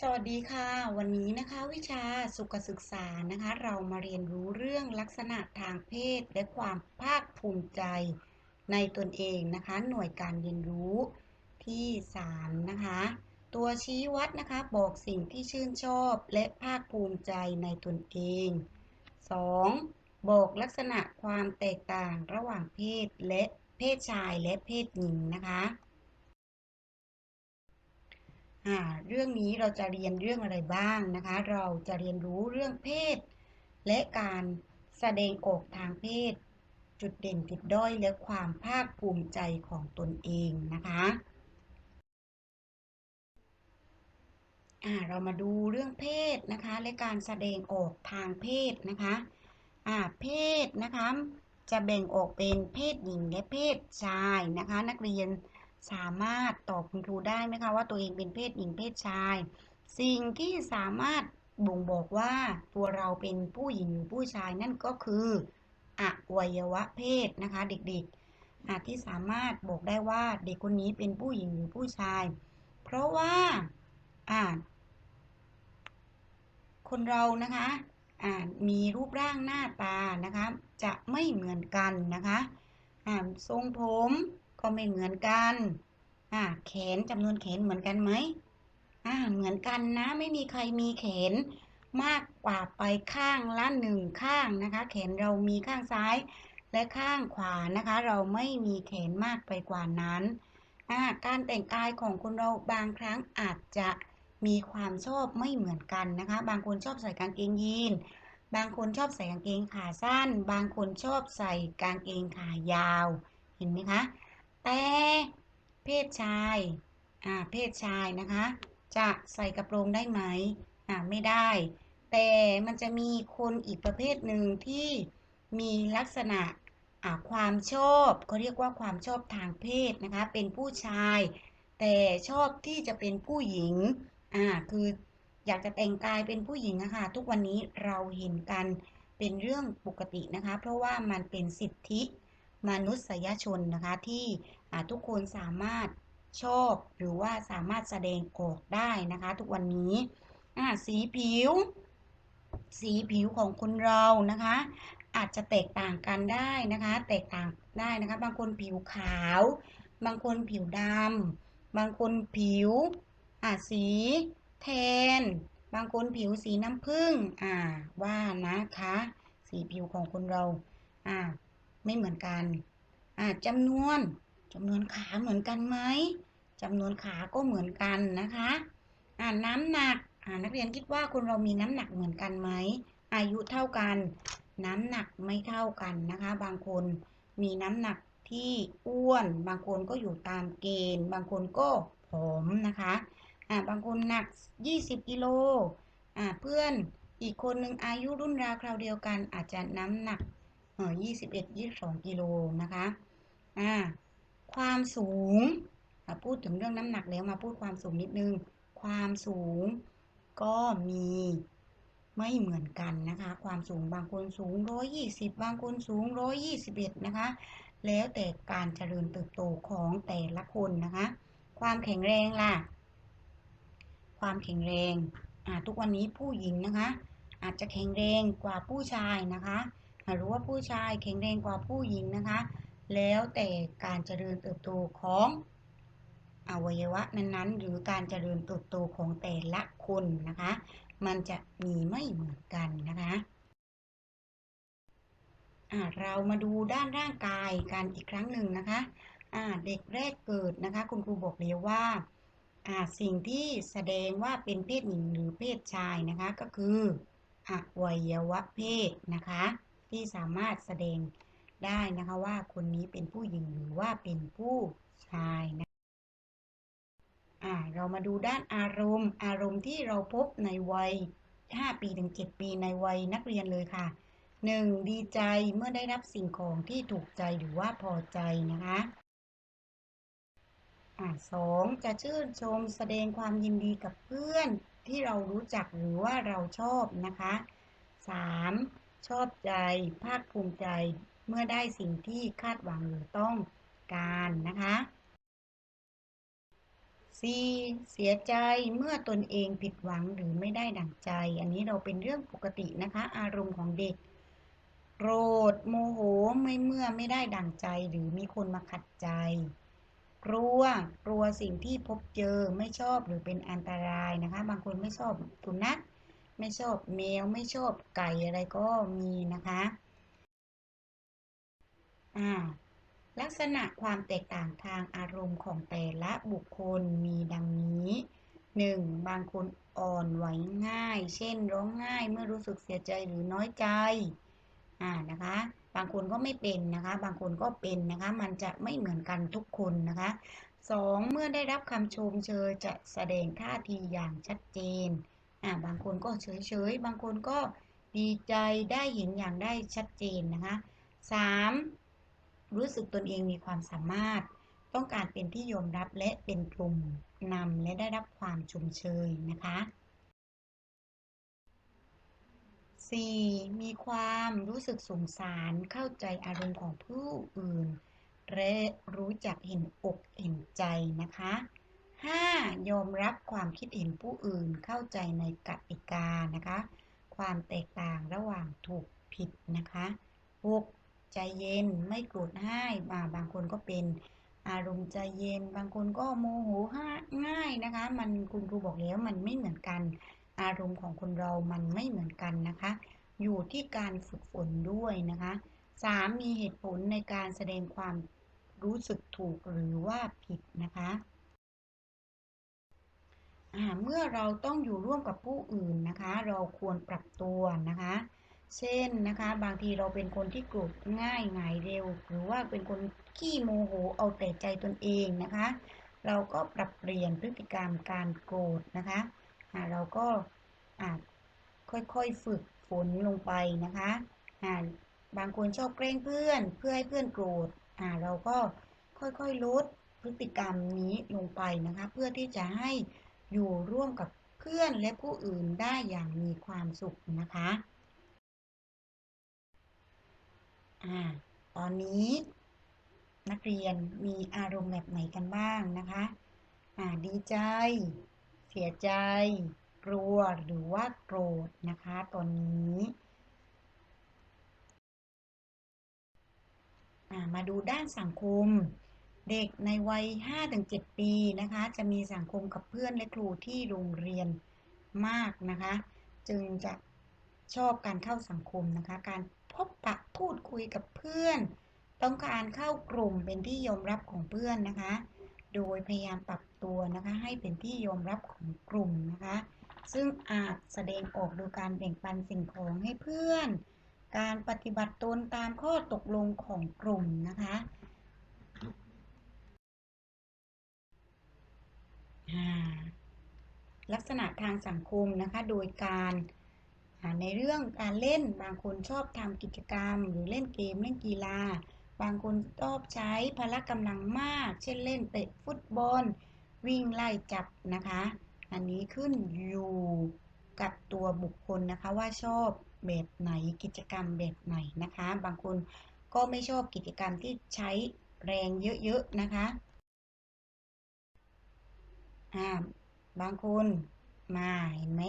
สวัสดีค่ะ วันนี้นะคะวิชาสุขศึกษานะคะ เรามาเรียนรู้เรื่องลักษณะทางเพศ และความภาคภูมิใจในตนเองนะคะ หน่วยการเรียนรู้ที่ 3 นะคะ ตัวชี้วัดนะคะบอกสิ่งที่ชื่นชอบและภาคภูมิใจในตนเอง 2. บอกลักษณะความแตกต่างระหว่างเพศและเพศชายและเพศหญิงนะคะ เรื่องนี้เราจะเรียนเรื่องอะไรบ้างนะคะ เราจะเรียนรู้เรื่องเพศ และการแสดงออกทางเพศ จุดเด่นจุดด้อยและความภาคภูมิใจของตนเองนะคะเรามาดูเรื่องเพศนะคะ และการแสดงออกทางเพศนะคะเพศนะคะ จะแบ่งออกเป็นเพศหญิงและเพศชายนะคะ นักเรียน สามารถตอบคุณครูได้ไหมคะว่าตัวเองเป็นเพศหญิงเพศชาย สิ่งที่สามารถบ่งบอกว่าตัวเราเป็นผู้หญิงหรือผู้ชายนั่นก็คืออวัยวะเพศนะคะเด็กๆอาจที่สามารถบอกได้ว่าเด็กคนนี้เป็นผู้หญิงหรือผู้ชาย เพราะว่าอ่าคนเรานะคะอ่ามีรูปร่างหน้าตานะคะ จะไม่เหมือนกันนะคะอ่าทรงผม ก็ไม่เหมือนกัน อ่าแขนจำนวนแขนเหมือนกันไหมอ่าเหมือนกันนะ ไม่มีใครมีแขนมากกว่าไปข้างละหนึ่งข้างนะคะ แขนเรามีข้างซ้ายและข้างขวานะคะ เราไม่มีแขนมากไปกว่านั้น การแต่งกายของคนเราบางครั้งอาจจะมีความชอบไม่เหมือนกันนะคะ บางคนชอบใส่กางเกงยีน บางคนชอบใส่กางเกงขาสั้น บางคนชอบใส่กางเกงขายาว เห็นไหมคะ แต่เพศชายอ่าเพศชายนะคะ จะใส่กระโปรงได้ไหมอ่าไม่ได้ แต่มันจะมีคนอีกประเภทหนึ่งที่มีลักษณะอ่าความชอบเขาเรียกว่าความชอบทางเพศนะคะ เป็นผู้ชาย แต่ชอบที่จะเป็นผู้หญิงอ่าคืออยากจะแต่งกายเป็นผู้หญิงนะคะทุกวันนี้เราเห็นกันเป็นเรื่องปกตินะคะ เพราะว่ามันเป็นสิทธิ มนุษยชนนะคะที่ทุกคนสามารถชอบหรือว่าสามารถแสดงออกได้นะคะ ทุกวันนี้สีผิว สีผิวของคนเรานะคะ อาจจะแตกต่างกันได้นะคะ แตกต่างได้นะคะ บางคนผิวขาว บางคนผิวดำบางคนผิวสีแทน บางคนผิวสีน้ำผึ้งอ่าว่านะคะ สีผิวของคนเราอ่า ไม่เหมือนกันอ่าจำนวนจำนวนขาเหมือนกันไหมจำนวนขาก็เหมือนกันนะคะอ่าน้ำหนักอ่านักเรียนคิดว่าคนเรามีน้ำหนักเหมือนกันไหมอายุเท่ากัน น้ำหนักไม่เท่ากันนะคะ บางคนมีน้ำหนักที่อ้วน บางคนก็อยู่ตามเกณฑ์ บางคนก็ผอมนะคะอ่าบางคนหนัก 20กิโลอ่าเพื่อนอีกคนหนึ่งอายุรุ่นราวคราวเดียวกันอาจจะน้ำหนัก ยี่สิบเอ็ดยี่สองกิโลนะคะ อ่า ความสูง พูดถึงเรื่องน้ำหนักแล้วมาพูดความสูงนิดนึง ความสูงก็มีไม่เหมือนกันนะคะ ความสูงบางคนสูงร้อยยี่สิบบางคนสูงร้อยยี่สิบเอ็ดนะคะ แล้วแต่การเจริญเติบโตของแต่ละคนนะคะ ความแข็งแรงล่ะ ความแข็งแรง อ่า ทุกวันนี้ผู้หญิงนะคะ อาจจะแข็งแรงกว่าผู้ชายนะคะ หรือว่าผู้ชายแข็งแรงกว่าผู้หญิงนะคะ แล้วแต่การเจริญเติบโตของอวัยวะนั้นๆ หรือการเจริญเติบโตของแต่ละคนนะคะ มันจะมีไม่เหมือนกันนะคะเรามาดูด้านร่างกายกันอีกครั้งหนึ่งนะคะเด็กแรกเกิดนะคะ คุณครูบอกเลยว่าสิ่งที่แสดงว่าเป็นเพศหญิงหรือเพศชายนะคะ ก็คืออวัยวะเพศนะคะ ที่สามารถแสดงได้นะคะว่าคนนี้เป็นผู้หญิงหรือว่าเป็นผู้ชายนะอ่าเรามาดูด้านอารมณ์ อารมณ์ที่เราพบในวัย 5 ปีถึง 7 ปีในวัยนักเรียนเลยค่ะ 1. ดีใจเมื่อได้รับสิ่งของที่ถูกใจหรือว่าพอใจนะคะอ่าสองจะชื่นชมแสดงความยินดีกับเพื่อนที่เรารู้จักหรือว่าเราชอบนะคะ 3. ชอบใจ ภาคภูมิใจ เมื่อได้สิ่งที่คาดหวังหรือต้องการนะคะ 4. เสียใจเมื่อตนเองผิดหวังหรือไม่ได้ดั่งใจ อันนี้เราเป็นเรื่องปกตินะคะ อารมณ์ของเด็กโกรธโมโหไม่เมื่อไม่ได้ดั่งใจหรือมีคนมาขัดใจ กลัวกลัวสิ่งที่พบเจอไม่ชอบหรือเป็นอันตรายนะคะ บางคนไม่ชอบสุนัข ไม่ชอบแมวไม่ชอบไก่อะไรก็มีนะคะอ่าลักษณะความแตกต่างทางอารมณ์ของแต่ละบุคคลมีดังนี้ 1. บางคนอ่อนไหวง่าย เช่นร้องไห้เมื่อรู้สึกเสียใจหรือน้อยใจอ่านะคะ บางคนก็ไม่เป็นนะคะ บางคนก็เป็นนะคะ มันจะไม่เหมือนกันทุกคนนะคะ 2. เมื่อได้รับคำชมเชยจะแสดงท่าทีอย่างชัดเจน อ่าบางคนก็เฉยๆบางคนก็ดีใจได้เห็นอย่างได้ชัดเจนนะคะ 3. รู้สึกตนเองมีความสามารถ ต้องการเป็นที่ยอมรับและเป็นกลุ่มนำและได้รับความชมเชยนะคะ 4. มีความรู้สึกสงสารเข้าใจอารมณ์ของผู้อื่น และรู้จักเห็นอกเห็นใจนะคะ 5. ยอมรับความคิดเห็นผู้อื่นเข้าใจในกติกานะคะ ความแตกต่างระหว่างถูกผิดนะคะ 6. ใจเย็นไม่โกรธง่ายบางคนก็เป็นอารมณ์ใจเย็น บางคนก็โมโหง่ายนะคะ มันคุณครูบอกแล้วมันไม่เหมือนกัน อารมณ์ของคนเรามันไม่เหมือนกันนะคะ อยู่ที่การฝึกฝนด้วยนะคะ 3. มีเหตุผลในการแสดงความรู้สึกถูกหรือว่าผิดนะคะ เมื่อเราต้องอยู่ร่วมกับผู้อื่นนะคะ เราควรปรับตัวนะคะ เช่นนะคะ บางทีเราเป็นคนที่โกรธง่ายง่ายเร็ว หรือว่าเป็นคนขี้โมโหเอาแต่ใจตนเองนะคะ เราก็ปรับเปลี่ยนพฤติกรรมการโกรธนะคะเราก็ค่อยๆฝึกฝนลงไปนะคะบางคนชอบเกรงเพื่อนเพื่อให้เพื่อนโกรธเราก็ค่อยๆลดพฤติกรรมนี้ลงไปนะคะ เพื่อที่จะให้ อยู่ร่วมกับเพื่อนและผู้อื่นได้อย่างมีความสุขนะคะอ่าตอนนี้นักเรียนมีอารมณ์แบบไหนกันบ้างนะคะอ่าดีใจ เสียใจ กลัวหรือว่าโกรธนะคะ ตอนนี้มาดูด้านสังคม เด็กในวัย 5-7 ปีนะคะ จะมีสังคมกับเพื่อนและครูที่โรงเรียนมากนะคะ จึงจะชอบการเข้าสังคมนะคะ การพบปะพูดคุยกับเพื่อน ต้องการเข้ากลุ่มเป็นที่ยอมรับของเพื่อนนะคะ โดยพยายามปรับตัวนะคะ ให้เป็นที่ยอมรับของกลุ่มนะคะ ซึ่งอาจแสดงออกโดยการแบ่งปันสิ่งของให้เพื่อน การปฏิบัติตนตามข้อตกลงของกลุ่มนะคะ ลักษณะทางสังคมนะคะ โดยการในเรื่องการเล่นบางคนชอบทำกิจกรรม หรือเล่นเกมเล่นกีฬา บางคนชอบใช้พละกำลังมาก เช่นเล่นเตะฟุตบอล วิ่งไล่จับนะคะ อันนี้ขึ้นอยู่กับตัวบุคคลนะคะว่าชอบแบบไหนกิจกรรมแบบไหนนะคะ บางคนก็ไม่ชอบกิจกรรมที่ใช้แรงเยอะๆนะคะ อ่าบางคนมาเห็นไหม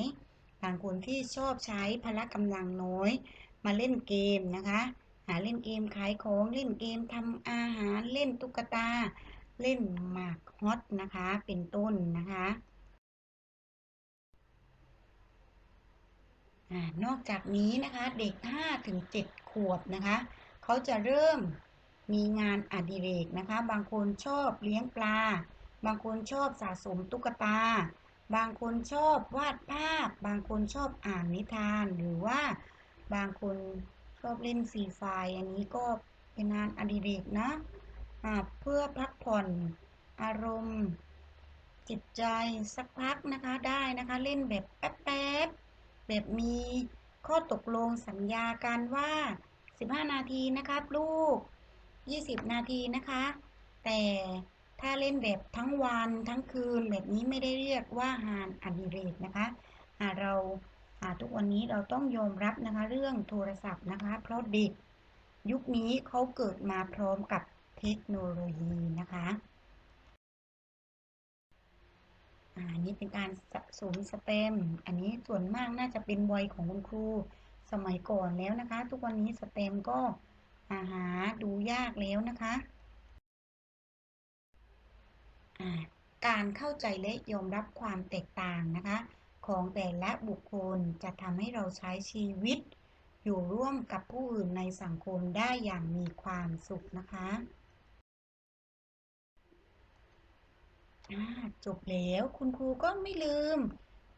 บางคนที่ชอบใช้พละกำลังน้อย มาเล่นเกมนะคะ หาเล่นเกมขายของเล่นเกมทำอาหารเล่นตุ๊กตา เล่นหมากฮอตนะคะ เป็นต้นนะคะนอกจากนี้นะคะเด็ก 5-7 ขวบนะคะ เขาจะเริ่มมีงานอดิเรกนะคะ บางคนชอบเลี้ยงปลา บางคนชอบสะสมตุ๊กตา บางคนชอบวาดภาพ บางคนชอบอ่านนิทาน หรือว่าบางคนชอบเล่นฟรีไฟอันนี้ก็เป็นงานอดิเรกนะะเพื่อพักผ่อนอารมณ์จิตใจสักพักนะคะได้นะคะเล่นแบบแป๊บๆแบบมีข้อตกลงสัญญากันว่า 15 นาทีนะครับลูก 20 นาทีนะคะ แต่ ถ้าเล่นแบบทั้งวันทั้งคืนแบบนี้ไม่ได้เรียกว่างานอดิเรกนะคะเราทุกวันนี้เราต้องยอมรับนะคะเรื่องโทรศัพท์นะคะ เพราะเด็กยุคนี้เขาเกิดมาพร้อมกับเทคโนโลยีนะคะอันนี้เป็นการสะสมสเตมอันนี้ส่วนมากน่าจะเป็นวัยของคุณครูสมัยก่อนแล้วนะคะ ทุกวันนี้สเตมก็าหาดูยากแล้วนะคะ การเข้าใจและยอมรับความแตกต่างนะคะ ของแต่ละบุคคลจะทำให้เราใช้ชีวิต อยู่ร่วมกับผู้อื่นในสังคมได้อย่างมีความสุขนะคะจบแล้วคุณครูก็ไม่ลืม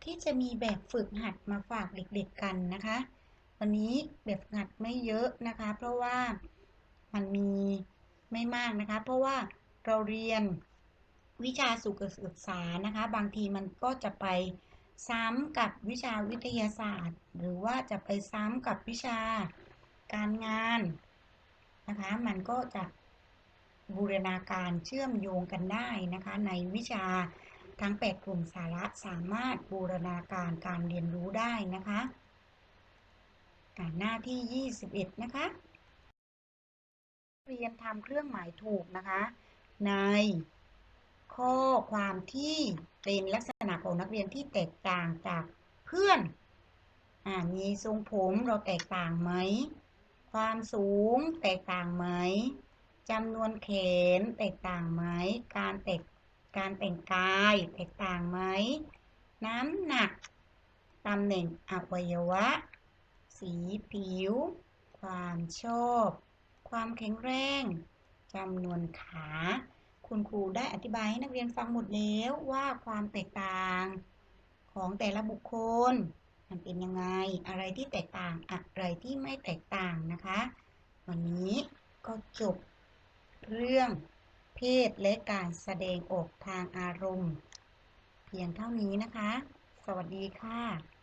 ที่จะมีแบบฝึกหัดมาฝากเด็กๆกันนะคะ วันนี้แบบหัดไม่เยอะนะคะ เพราะว่ามันมีไม่มากนะคะ เพราะว่าเราเรียน วิชาสุขศึกษานะคะ บางทีมันก็จะไปซ้ำกับวิชาวิทยาศาสตร์ หรือว่าจะไปซ้ำกับวิชาการงานนะคะ มันก็จะบูรณาการเชื่อมโยงกันได้นะคะ ในวิชาทั้ง 8 กลุ่มสาระสามารถบูรณาการการเรียนรู้ได้นะคะอ่าหน้าที่ 21 นะคะ เรียนทำเครื่องหมายถูกนะคะ ใน ข้อความที่เป็นลักษณะของนักเรียนที่แตกต่างจากเพื่อน อ่า มีทรงผมเราแตกต่างไหม ความสูงแตกต่างไหมจำนวนแขนแตกต่างไหม การแตกการแต่งกายแตกต่างไหม น้ำหนัก ตำแหน่งอวัยวะ สีผิว ความชอบ ความแข็งแรงจำนวนขา คุณครูได้อธิบายให้นักเรียนฟังหมดแล้วว่าความแตกต่างของแต่ละบุคคล มันเป็นยังไง อะไรที่แตกต่าง อะไรที่ไม่แตกต่างนะคะ วันนี้ก็จบเรื่องเพศและการแสดงออกทางอารมณ์ เพียงเท่านี้นะคะ สวัสดีค่ะ